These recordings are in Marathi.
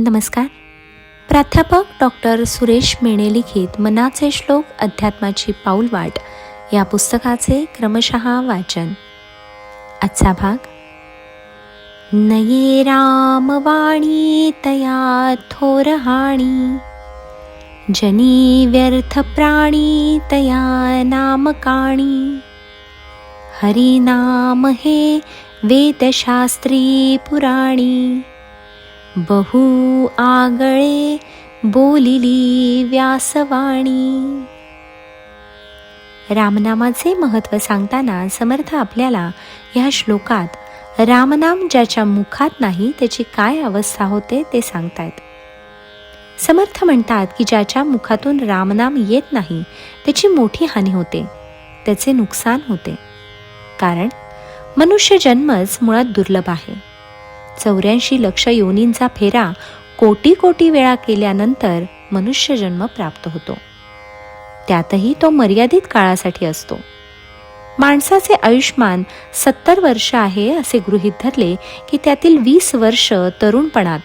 नमस्कार. प्राध्यापक डॉक्टर सुरेश मेणे लिखित मनाचे श्लोक अध्यात्माची पाऊलवाट या पुस्तकाचे क्रमशः वाचन. आजचा भाग नये रामवाणी तया थोरहाणी जनी व्यर्थ प्राणी तया नामकाणी हरिनाम हे वेदशास्त्री पुराणी बहु आगळे बोलिली व्यासवाणी. रामनामाचे महत्त्व सांगताना समर्थ आपल्याला ह्या श्लोकात रामनाम ज्याच्या मुखात नाही त्याची काय अवस्था होते ते सांगतायत. समर्थ म्हणतात की ज्याच्या मुखातून रामनाम येत नाही त्याची मोठी हानी होते त्याचे नुकसान होते. कारण मनुष्य जन्मच मुळात दुर्लभ आहे. चौऱ्याऐंशी लक्ष योनींचा फेरा कोटी कोटी वेळा केल्यानंतर मनुष्य जन्म प्राप्त होतो. त्यातही तो मर्यादित काळासाठी असतो. माणसाचे आयुष्मान सत्तर वर्ष आहे असे गृहीत धरले की त्यातील वीस वर्ष तरुणपणात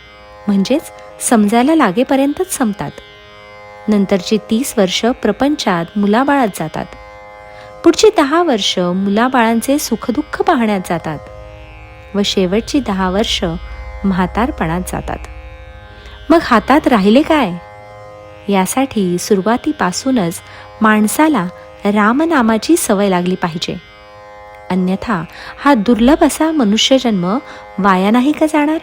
म्हणजेच समजायला लागेपर्यंतच संपतात. नंतरची तीस वर्ष प्रपंचात मुलाबाळात जातात. पुढची दहा वर्ष मुलाबाळांचे सुखदुःख पाहण्यात जातात. व शेवटची दहा वर्ष म्हातारपणात जातात. मग हातात राहिले काय? यासाठी सुरुवातीपासूनच माणसाला रामनामाची सवय लागली पाहिजे. अन्यथा हा दुर्लभ असा मनुष्यजन्म वाया नाही का जाणार?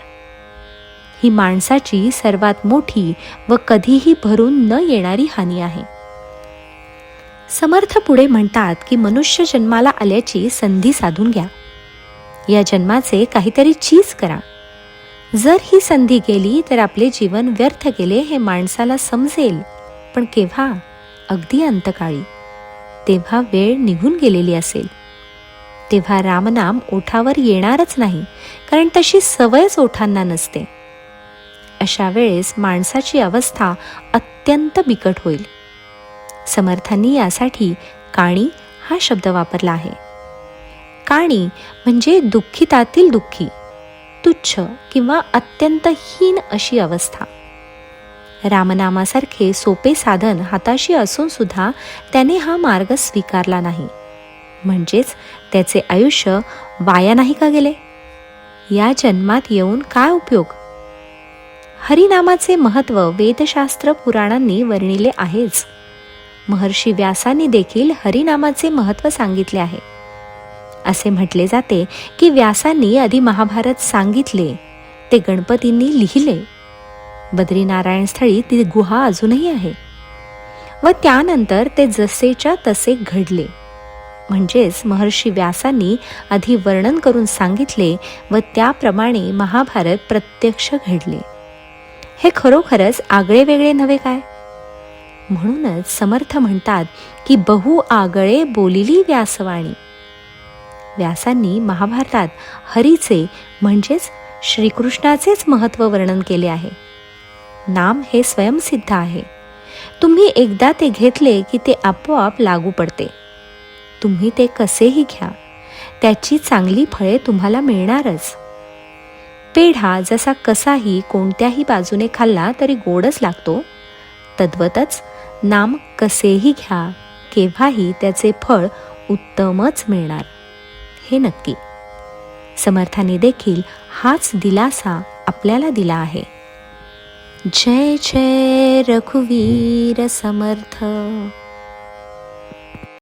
ही माणसाची सर्वात मोठी व कधीही भरून न येणारी हानी आहे. समर्थ पुढे म्हणतात की मनुष्य जन्माला आल्याची संधी साधून घ्या. या जन्माचे काहीतरी चीज करा. जर ही संधी गेली तर आपले जीवन व्यर्थ गेले हे माणसाला समजेल. पण केव्हा? अगदी अंतकाळी. तेव्हा वेळ निघून गेलेली असेल. तेव्हा रामनाम ओठावर येणारच नाही कारण तशी सवयच ओठांना नसते. अशा वेळेस माणसाची अवस्था अत्यंत बिकट होईल. समर्थांनी यासाठी काणी हा शब्द वापरला आहे. काणी म्हणजे दुःखितातील दुःखी तुच्छ किंवा अत्यंत हीन अशी अवस्था. रामनामासारखे सोपे साधन हाताशी असून सुद्धा त्याने हा मार्ग स्वीकारला नाही. म्हणजेच त्याचे आयुष्य वाया नाही का गेले? या जन्मात येऊन काय उपयोग? हरिनामाचे महत्त्व वेदशास्त्र पुराणांनी वर्णिले आहेच. महर्षी व्यासांनी देखील हरिनामाचे महत्त्व सांगितले आहे. असे म्हटले जाते की व्यासांनी आधी महाभारत सांगितले ते गणपतींनी लिहिले. बद्रीनारायण स्थळी ती गुहा अजूनही आहे. व त्यानंतर ते जसेच्या तसे घडले. म्हणजेच महर्षी व्यासांनी आधी वर्णन करून सांगितले व त्याप्रमाणे महाभारत प्रत्यक्ष घडले. हे खरोखरच आगळे वेगळे नव्हे काय? म्हणूनच समर्थ म्हणतात की बहु आगळे बोलिली व्यासवाणी. व्यासांनी महाभारतात हरीचे म्हणजेच श्रीकृष्णाचेच महत्त्व वर्णन केले आहे. नाम हे स्वयंसिद्ध आहे. तुम्ही एकदा ते घेतले की ते आपोआप लागू पडते. तुम्ही ते कसेही घ्या. त्याची चांगली फळे तुम्हाला मिळणारच. पेढा जसा कसाही कोणत्याही बाजूने खाल्ला तरी गोडच लागतो. तद्वतच नाम कसेही घ्या केव्हाही त्याचे फळ उत्तमच मिळणार. हे नक्की. समर्थाने देखील हाच दिलासा आपल्याला दिला आहे. जय जय रघुवीर समर्थ.